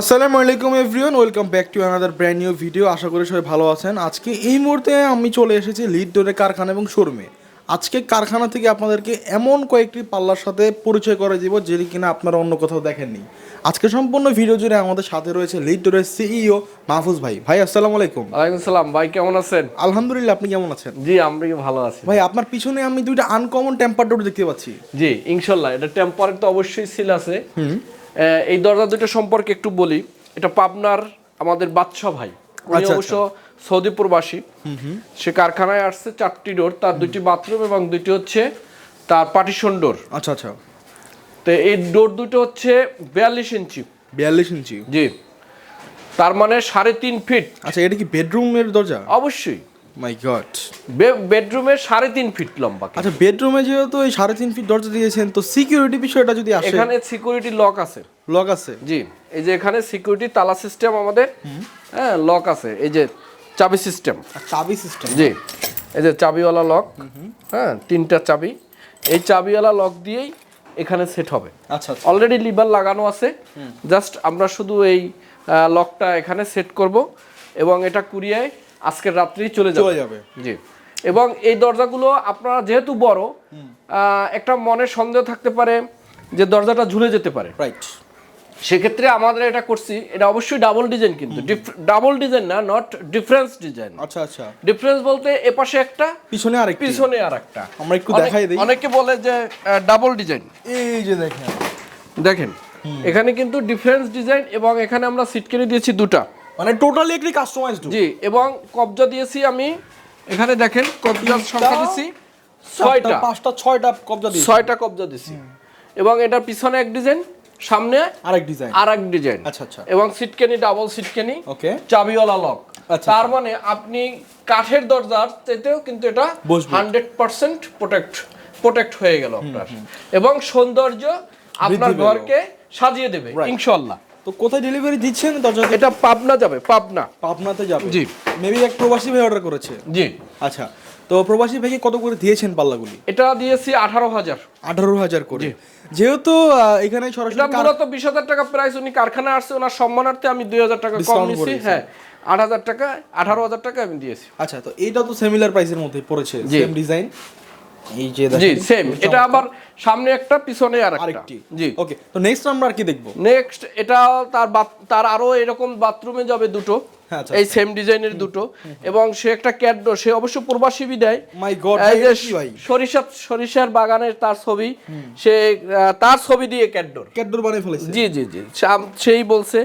আসসালামু আলাইকুম everyone welcome back to another brand new video আশা করি সবাই ভালো আছেন। আজকে এই মুহূর্তে আমি চলে এসেছি লিড ডোরে কারখানা এবং শোরুমে আজকে কারখানা থেকে আপনাদেরকে এমন কয়েকটি পাল্লার সাথে পরিচয় করে দিব যেটি কিনা আপনারা অন্য কোথাও দেখেননি। আজকে সম্পূর্ণ ভিডিও জুড়ে আমাদের সাথে রয়েছে লিড ডোরের সিইও মাহফুজ ভাই। ভাই আসসালামু আলাইকুম। ওয়ালাইকুম সালাম। ভাই কেমন আছেন? আলহামদুলিল্লাহ আপনি কেমন আছেন? জি আমরা কি ভালো আছি। ভাই আপনার পিছনে আমি দুইটা আনকমন টেম্পার ডোর দেখতে পাচ্ছি। জি ইনশাল্লাহ। এটা টেম্পারের তো অবশ্যই সিল আছে। এই দরজা দুটো সম্পর্কে একটু বলি। এটা পাবনার আমাদের বাদশা ভাই। উনি আচ্ছা, অবশ্য সৌদি প্রবাসী সে কারখানায় আসছে চারটি ডোর তার দুটি বাথরুম এবং দুটি হচ্ছে তার পার্টিশন ডোর। আচ্ছা আচ্ছা। তো এই ডোর দুটো হচ্ছে বিয়াল্লিশ ইঞ্চি। বিয়াল্লিশ ইঞ্চি। জি। তার মানে সাড়ে তিন ফিট। আচ্ছা এটা কি বেডরুমের দরজা? অবশ্যই। মাই গড বেডরুমের সাড়ে তিন ফিট লম্বা আচ্ছা বেডরুমে যেহেতু এই সাড়ে তিন ফিট দরজা দিয়েছেন তো সিকিউরিটি বিষয়টা যদি আসে। এখানে সিকিউরিটি লক আছে। লক আছে। জি এই যে এখানে সিকিউরিটি তালা সিস্টেম আমাদের হ্যাঁ লক আছে। এই যে চাবি সিস্টেম চাবি সিস্টেম জি এই যে চাবিওয়ালা লক হ্যাঁ তিনটা চাবি। এই চাবিওয়ালা লক দিয়েই এখানে সেট হবে। আচ্ছা আচ্ছা। অলরেডি লিভার লাগানো আছে। জাস্ট আমরা শুধু এই লকটা এখানে সেট করব এবং এটা কুরিয়ায় আজকের রাত্রেই চলে যাবে। চলে যাবে। জি। এবং এই দরজাগুলো আপনারা যেহেতু বড় একটা মনে সন্দেহ থাকতে পারে যে দরজাটা ঝুলে যেতে পারে। রাইট সেক্ষেত্রে আমাদের এটা করছি এটা অবশ্যই ডাবল ডিজাইন কিন্তু। ডাবল ডিজাইন না নট ডিফারেন্স ডিজাইন আচ্ছা আচ্ছা। ডিফারেন্স বলতে এপাশে একটা পিছনে আরেকটি। পিছনে আর একটা আমরা একটু দেখাই দিই। অনেকে বলে যে ডাবল ডিজাইন এই যে দেখেন। দেখেন এখানে কিন্তু ডিফারেন্স ডিজাইন এবং এখানে আমরা সিটকেরি দিয়েছি দুটা। মানে টোটালি একটি কাস্টমাইজড জি এবং কবজা দিয়েছি আমি এখানে দেখেন কবজার সংখ্যা দিয়েছি ছয়টা। পাঁচটা ছয়টা কবজা দিয়েছি। ছয়টা কবজা দিয়েছি এবং এটার পিছনে এক ডিজাইন সামনে আরেক ডিজাইন আর এক ডিজাইন আচ্ছা আচ্ছা। এবং সিটকেনি ডাবল সিটকেনি ওকে চাবিওয়ালা লক আচ্ছা, তার মানে আপনি কাঠের দরজার চাইতেও কিন্তু এটা। হান্ড্রেড পার্সেন্ট প্রোটেক্ট প্রোটেক্ট হয়ে গেল আপনার। এবং সৌন্দর্য আপনার ঘরকে সাজিয়ে দেবে. ইনশাল্লাহ তো কোথায় ডেলিভারি দিচ্ছেন দরজা এটা পাবনা যাবে পাবনা। পাবনাতে যাবে। জি। মেবি এক প্রবাসী ভাই অর্ডার করেছে। জি। আচ্ছা তো প্রবাসী ভাইকে কত করে দিয়েছেন পাল্লাগুলি? এটা দিয়েছি আঠারো হাজার। আঠারো হাজার করে। যেহেতু এখানে সরাসরি মূলত বিশ হাজার টাকা প্রাইস উনি কারখানায় আসছে ওনার সম্মানার্থে আমি দুই হাজার টাকা কম Discount হ্যাঁ আট হাজার টাকা আঠারো হাজার টাকা আমি দিয়েছি। আচ্ছা তো এইটা তো সিমিলার প্রাইসের মধ্যে পড়েছে সেম ডিজাইন এই যে জি সেম এটা আবার সামনে একটা পিছনে আর আরেকটি। জি। ওকে তো নেক্সট আমরা আর কি দেখব? নেক্সট এটা তার তার আরও এরকম বাথরুমে যাবে দুটো। হ্যাঁ, আচ্ছা, এই সেম ডিজাইনের দুটো। এবং সে একটা ক্যাডো সে অবশ্য প্রবাসী বিদায়। মাই গড সরিষা সরিষার বাগানের তার ছবি সে তার ছবি দিয়ে ক্যাডোর ক্যাটডোর বানিয়ে ফেলেছে? জি জি জি। সেই বলছে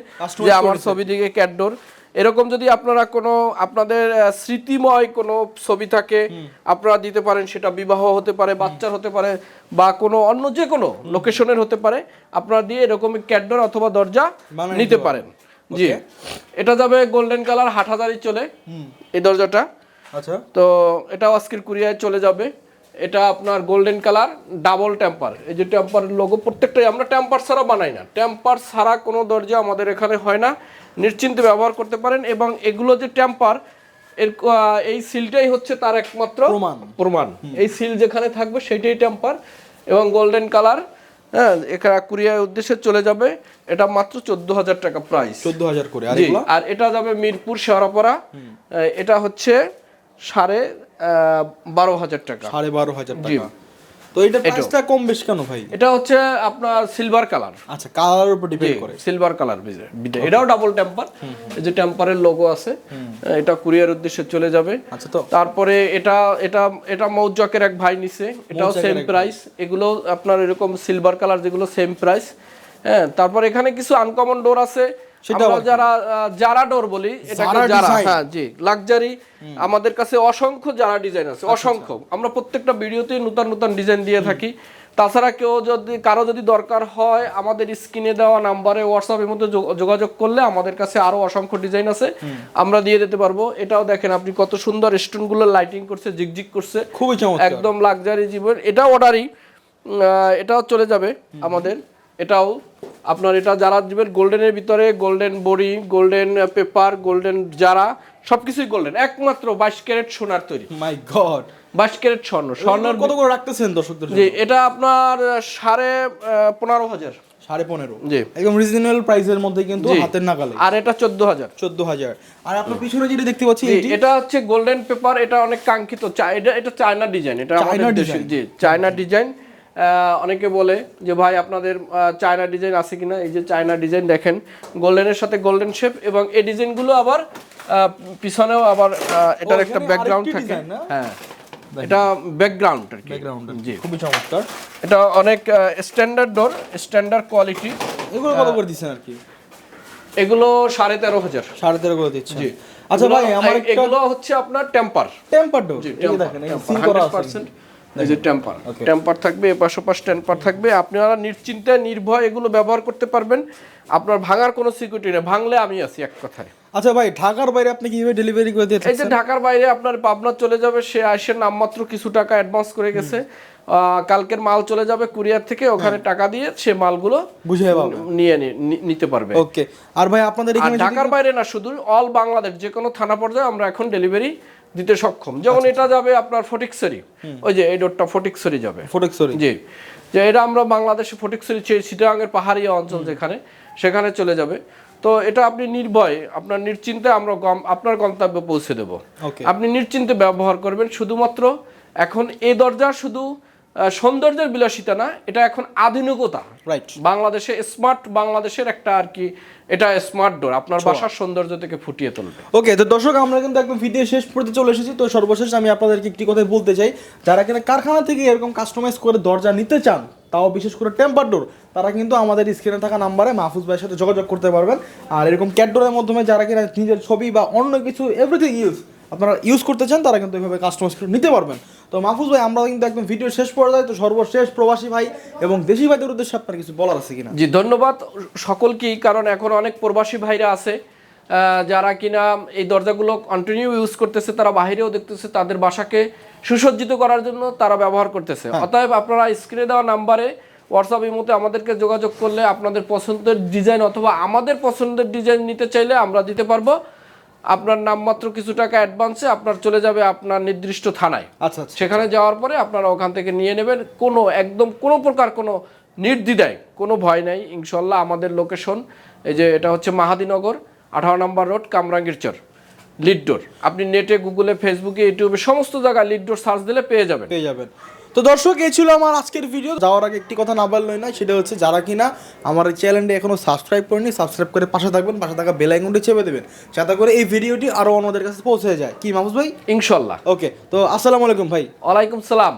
যে আমার ছবি দিকে ক্যাডোর এরকম যদি আপনারা কোনো আপনাদের স্মৃতিময় কোনো ছবি থাকে আপনারা দিতে পারেন সেটা বিবাহ হতে পারে বাচ্চার হতে পারে বা কোনো অন্য যে কোনো লোকেশনের হতে পারে আপনারা দিয়ে এরকম ক্যাডোর অথবা দরজা নিতে পারেন। জি। এটা যাবে গোল্ডেন কালার হাটহাজারি চলে। এই দরজাটা। আচ্ছা। তো এটাও আজকের কুরিয়ায় চলে যাবে। এটা আপনার গোল্ডেন কালার ডাবল টেম্পার এই যে টেম্পার লোগো প্রত্যেকটাই আমরা টেম্পার ছাড়া বানাই না। টেম্পার ছাড়া কোনো দরজা আমাদের এখানে হয় না। নিশ্চিন্তে ব্যবহার করতে পারেন এবং এগুলো যে টেম্পার এর এই সিলটাই হচ্ছে তার একমাত্র প্রমাণ। প্রমাণ। এই সিল যেখানে থাকবে সেটাই টেম্পার এবং গোল্ডেন কালার হ্যাঁ এখানে কুরিয়ার উদ্দেশ্যে চলে যাবে। এটা মাত্র চোদ্দ হাজার টাকা প্রাইস চোদ্দ হাজার করে। আর এটা যাবে মিরপুর শেওড়াপাড়া। এটা হচ্ছে সাড়ে বারো হাজার টাকা। সাড়ে বারো হাজার টাকা। তো এটা প্রাইসটা কম বেশ কেন ভাই? এটা হচ্ছে আপনার সিলভার কালার আচ্ছা কালারের উপর ডিপেন্ড করে। সিলভার কালার এটাও ডাবল টেম্পার এই যে টেম্পারের লোগো আছে এটা কুরিয়ার উদ্দেশ্যে চলে যাবে। আচ্ছা তো তারপরে এটা এটা এটা মৌজকের এক ভাই নিছে। এটাও সেম প্রাইস এগুলো আপনার এরকম সিলভার কালার যেগুলো সেম প্রাইস হ্যাঁ তারপর এখানে কিছু আনকমন ডোর আছে। সেটা? যারা যারা ডোর বলি এটাকে যারা হ্যাঁ জি লাক্সারি আমাদের কাছে অসংখ্য যারা ডিজাইন আছে আচ্ছা, অসংখ্য। আমরা প্রত্যেকটা ভিডিওতে নতুন নতুন ডিজাইন দিয়ে থাকি। তাছাড়া কেউ যদি কারও যদি দরকার হয় আমাদের স্ক্রিনে দেওয়া নাম্বারে হোয়াটসঅ্যাপের মধ্যে যোগ- যোগাযোগ করলে আমাদের কাছে আরও অসংখ্য ডিজাইন আছে। আমরা দিয়ে দিতে পারব। এটাও দেখেন আপনি কত সুন্দর স্টোনগুলো লাইটিং করছে জিগজিগ করছে। খুবই একদম লাক্সারি জীবন। এটা অর্ডারই এটাও চলে যাবে আমাদের। এটাও আপনার এটা যারা দিবেন গোল্ডেনের ভিতরে গোল্ডেন বড়ি গোল্ডেন পেপার গোল্ডেন যারা সবকিছুই গোল্ডেন একমাত্র বাইশ ক্যারেট সোনার তৈরি। মাই গড বাইশ ক্যারেট স্বর্ণ। স্বর্ণের কত করে রাখতেছেন দর্শকদের যে এটা আপনার সাড়ে পনেরো হাজার। সাড়ে পনেরো। জি। একদম রিজনেবল প্রাইসের মধ্যে কিন্তু হাতের নাগালে। আর এটা চোদ্দ হাজার। চোদ্দ হাজার। আর আপনার পিছনে যেটা দেখতে পাচ্ছি এটা হচ্ছে গোল্ডেন পেপার এটা অনেক কাঙ্ক্ষিত। এটা এটা চায়না ডিজাইন এটা চায়না ডিজাইন। জি চায়না ডিজাইন অনেকে বলে যে ভাই আপনাদের চায়না ডিজাইন আছে কিনা? এই যে চায়না ডিজাইন দেখেন গোল্ডেনের সাথে গোল্ডেন শেপ এবং এই ডিজাইনগুলো আবার পিছনেও আবার এটার একটা ব্যাকগ্রাউন্ড থাকে। হ্যাঁ এটা ব্যাকগ্রাউন্ড আর কি। জি। খুবই চমৎকার। এটা অনেক স্ট্যান্ডার্ড ডোর স্ট্যান্ডার্ড কোয়ালিটি এগুলো কত করে দিচ্ছেন আর কি? এগুলো সাড়ে তেরো হাজার। সাড়ে তেরো করে দিচ্ছেন। জি। আচ্ছা ভাই আমার এগুলো হচ্ছে আপনার টেম্পার টেম্পার ডোর জি দেখেন সিল করা আছে। যে টেম্পার। টেম্পার থাকবে টেম্পার থাকবে। আপনারা নিশ্চিন্তে নির্ভয় এগুলো ব্যবহার করতে পারবেন। আপনার ভাঙার কোনো সিকিউরিটি নেই। ভাঙলে আমি আছি এক কথায়। আচ্ছা ভাই ঢাকার বাইরে আপনি কীভাবে ডেলিভারি করে দিয়ে এই যে ঢাকার বাইরে আপনার পাবনা চলে যাবে সে আসে নামমাত্র কিছু টাকা অ্যাডভান্স করে গেছে। কালকের মাল চলে যাবে কুরিয়ার থেকে ওখানে টাকা দিয়ে সে মালগুলো পাবে। নিয়ে নিতে পারবে। ওকে। আর ভাই আপনাদের ঢাকার বাইরে না শুধু অল বাংলাদেশ যে কোনো থানা পর্যায়ে আমরা এখন ডেলিভারি দিতে সক্ষম। যেমন আচ্ছা, এটা যাবে আপনার ফটিকসরি ওই যে এই ডোরটা ফটিকসরি যাবে। ফটিকসরি জি। যে এটা আমরা বাংলাদেশে ফটিকসরি চেয়ে চিটাগাঙের পাহাড়ি অঞ্চল যেখানে সেখানে চলে যাবে। তো এটা আপনি নির্ভয় আপনার নিশ্চিন্তে আমরা আপনার গন্তব্যে পৌঁছে দেব। আপনি নিশ্চিন্তে ব্যবহার করবেন। শুধুমাত্র এখন এই দরজা শুধু সৌন্দর্যের বিলাসিতা না এটা এখন আধুনিকতা। রাইট বাংলাদেশে স্মার্ট বাংলাদেশের একটা আর কি এটা স্মার্ট ডোর আপনার বাসার সৌন্দর্য থেকে ফুটিয়ে তুলবে। ওকে তো দর্শক আমরা কিন্তু একদম ভিডিও শেষ পর্যন্ত চলে এসেছি তো সর্বশেষ আমি আপনাদেরকে একটি কথা বলতে চাই যারা কিনা কারখানা থেকে এরকম কাস্টমাইজ করে দরজা নিতে চান তাও বিশেষ করে টেম্পার ডোর তারা কিন্তু আমাদের স্ক্রিনে থাকা নাম্বারে মাহফুজ ভাইয়ের সাথে যোগাযোগ করতে পারবেন। আর এরকম ক্যাট ডোরের মাধ্যমে যারা কিনা নিজের ছবি বা অন্য কিছু এভরিথিং ইউজ আপনারা ইউজ করতে চান তারা কিন্তু এভাবে কাস্টমাইজ করে নিতে পারবেন। তো মাহফুজ ভাই আমরা কিন্তু একদম ভিডিও শেষ পর্যায়ে তো সর্বশেষ প্রবাসী ভাই এবং দেশি ভাইদের উদ্দেশ্যে আপনার কিছু বলার আছে কিনা? জি ধন্যবাদ সকলকেই কারণ এখন অনেক প্রবাসী ভাইরা আছে যারা কিনা এই দরজাগুলো কন্টিনিউ ইউজ করতেছে তারা বাহিরেও দেখতেছে তাদের বাসাকে সুসজ্জিত করার জন্য তারা ব্যবহার করতেছে। অতএব আপনারা স্ক্রিনে দেওয়া নাম্বারে হোয়াটসঅ্যাপ মধ্যে আমাদেরকে যোগাযোগ করলে আপনাদের পছন্দের ডিজাইন অথবা আমাদের পছন্দের ডিজাইন নিতে চাইলে আমরা দিতে পারব। আপনার নামমাত্র কিছু টাকা অ্যাডভান্সে আপনার চলে যাবে আপনার নির্দিষ্ট থানায়। আচ্ছা আচ্ছা সেখানে যাওয়ার পরে আপনারা ওখান থেকে নিয়ে নেবেন। কোনো একদম কোনো প্রকার কোনো নির্দ্বিধায় কোনো ভয় নাই ইনশাল্লাহ আমাদের লোকেশন এই যে এটা হচ্ছে মাহাদিনগর আঠারো নম্বর রোড কামরাঙ্গীর চর লিড ডোর আপনি নেটে গুগলে ফেসবুকে ইউটিউবে সমস্ত জায়গায় লিড ডোর সার্চ দিলে পেয়ে যাবেন। পেয়ে যাবেন। তো দর্শক এই ছিল আমার আজকের ভিডিও যাওয়ার আগে একটি কথা না বললোই না সেটা হচ্ছে যারা কিনা আমার এই চ্যানেলটি এখনও সাবস্ক্রাইব করেনি সাবস্ক্রাইব করে পাশে থাকবেন পাশে থাকা বেল আইকনটি চেপে দেবেন যাতে করে এই ভিডিওটি আরও অন্যদের কাছে পৌঁছে যায়। কি মাহফুজ ভাই? ইনশাল্লাহ। ওকে তো আসসালামু আলাইকুম ভাই। ওয়ালাইকুম সালাম।